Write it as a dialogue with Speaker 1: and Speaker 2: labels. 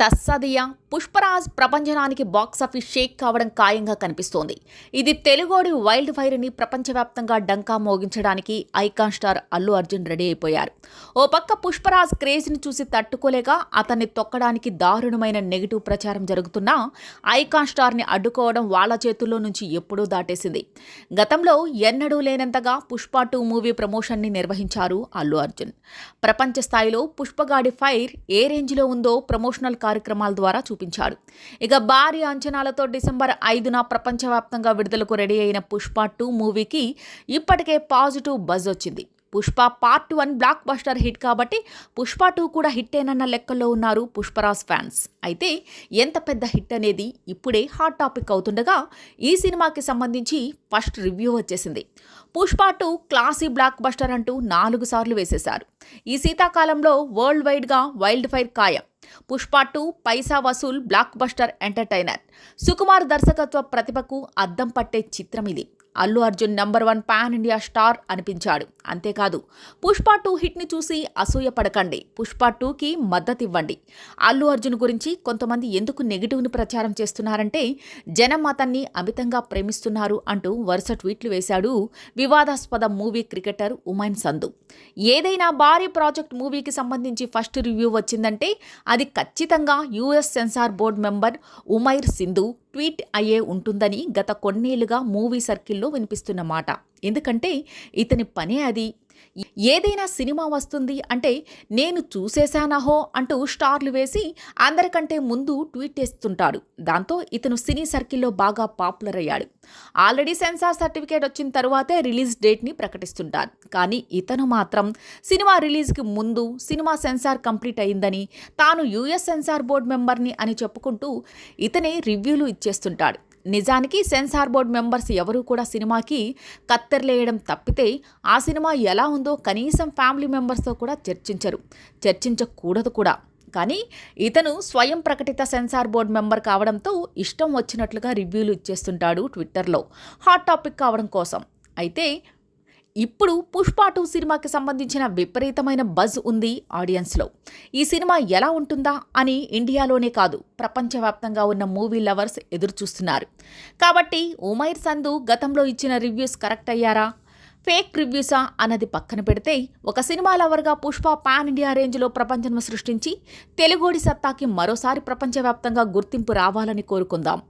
Speaker 1: తస్సదియా పుష్పరాజ్ ప్రపంచనానికి box office shake కావడం ఖాయంగా కనిపిస్తోంది. ఇది తెలుగోడి వైల్డ్ ఫైర్ని ప్రపంచవ్యాప్తంగా డంకా మోగించడానికి icon star Allu Arjun ready అయిపోయారు. ఓ పక్క పుష్పరాజ్ క్రేజ్ని చూసి తట్టుకోలేక అతన్ని తొక్కడానికి దారుణమైన నెగిటివ్ ప్రచారం జరుగుతున్నా ఐకాన్ స్టార్ని అడ్డుకోవడం వాళ్ళ చేతుల్లో నుంచి ఎప్పుడూ దాటేసింది. గతంలో ఎన్నడూ లేనంతగా పుష్ప టూ మూవీ ప్రమోషన్ని నిర్వహించారు అల్లు అర్జున్. ప్రపంచ స్థాయిలో పుష్పగాడి ఫైర్ ఏ రేంజ్లో ఉందో ప్రమోషనల్ కార్యక్రమాల ద్వారా చూపించాడు. ఇక భారీ అంచనాలతో డిసెంబర్ ఐదున ప్రపంచవ్యాప్తంగా విడుదలకు రెడీ అయిన పుష్ప టూ మూవీకి ఇప్పటికే పాజిటివ్ బజ్ వచ్చింది. Pushpa part one blockbuster hit కాబట్టి పుష్ప టూ కూడా హిట్టేనన్న లెక్కల్లో ఉన్నారు పుష్పరాజ్ ఫ్యాన్స్. అయితే ఎంత పెద్ద హిట్ అనేది ఇప్పుడే హాట్ టాపిక్ అవుతుండగా ఈ సినిమాకి సంబంధించి ఫస్ట్ రివ్యూ వచ్చేసింది. Pushpa two classy blockbuster అంటూ నాలుగు సార్లు వేసేశారు. ఈ శీతాకాలంలో వరల్డ్ వైడ్గా వైల్డ్ ఫైర్ ఖాయం. పుష్ప టూ పైసా వసూల్ బ్లాక్ బస్టర్ ఎంటర్టైనర్. సుకుమార్ దర్శకత్వ ప్రతిభకు అద్దం పట్టే చిత్రం ఇది. Allu Arjun number one pan India star అనిపించాడు. అంతేకాదు పుష్ప టూ హిట్ని చూసి అసూయ పడకండి. పుష్ప టూకి మద్దతు ఇవ్వండి అల్లు అర్జున్ గురించి కొంతమంది ఎందుకు నెగిటివ్ని ప్రచారం చేస్తున్నారంటే జనం అతన్ని అమితంగా ప్రేమిస్తున్నారు అంటూ వరుస ట్వీట్లు వేశాడు వివాదాస్పద మూవీ క్రికెటర్ ఉమైన్ సంధు ఏదైనా భారీ ప్రాజెక్ట్ మూవీకి సంబంధించి ఫస్ట్ రివ్యూ వచ్చిందంటే అది ఖచ్చితంగా US censor board member Umair Sindhu tweet అయ్యే ఉంటుందని గత కొన్నేళ్ళుగా మూవీ సర్కిల్లో వినిపిస్తున్న మాట. ఎందుకంటే ఇతని పనే అది. ఏదైనా సినిమా వస్తుంది అంటే నేను చూసేశానహో అంటూ స్టార్లు వేసి అందరికంటే ముందు ట్వీట్ చేస్తుంటాడు. దాంతో ఇతను సినీ సర్కిల్లో బాగా పాపులర్ అయ్యాడు ఆల్రెడీ సెన్సార్ సర్టిఫికేట్ వచ్చిన తర్వాతే రిలీజ్ డేట్ని ప్రకటిస్తుంటారు. కానీ ఇతను మాత్రం సినిమా రిలీజ్కి ముందు సినిమా సెన్సార్ కంప్లీట్ అయిందని తాను యూఎస్ సెన్సార్ బోర్డు మెంబర్ని అని చెప్పుకుంటూ ఇతనే రివ్యూలు ఇచ్చేస్తుంటాడు. నిజానికి సెన్సార్ బోర్డ్ మెంబర్స్ ఎవరూ కూడా సినిమాకి కత్తెరలేయడం తప్పితే ఆ సినిమా ఎలా ఉందో కనీసం ఫ్యామిలీ మెంబర్స్తో కూడా చర్చించరు. చర్చించకూడదు కూడా. కానీ ఇతను స్వయం ప్రకటిత సెన్సార్ బోర్డ్ మెంబర్ కావడంతో ఇష్టం వచ్చినట్లుగా రివ్యూలు ఇచ్చేస్తుంటాడు ట్విట్టర్లో. హాట్ టాపిక్ కావడం కోసం. అయితే ఇప్పుడు పుష్ప టూ సినిమాకి సంబంధించిన విపరీతమైన బజ్ ఉంది ఆడియన్స్లో. ఈ సినిమా ఎలా ఉంటుందా అని ఇండియాలోనే కాదు ప్రపంచవ్యాప్తంగా ఉన్న మూవీ లవర్స్ ఎదురుచూస్తున్నారు. కాబట్టి ఉమైర్ సంధు గతంలో ఇచ్చిన రివ్యూస్ కరెక్ట్ అయ్యారా? ఫేక్ రివ్యూసా అన్నది పక్కన పెడితే ఒక సినిమా లవర్గా పుష్ప పాన్ ఇండియా రేంజ్లో ప్రపంచం సృష్టించి తెలుగోడి సత్తాకి మరోసారి ప్రపంచవ్యాప్తంగా గుర్తింపు రావాలని కోరుకుందాం.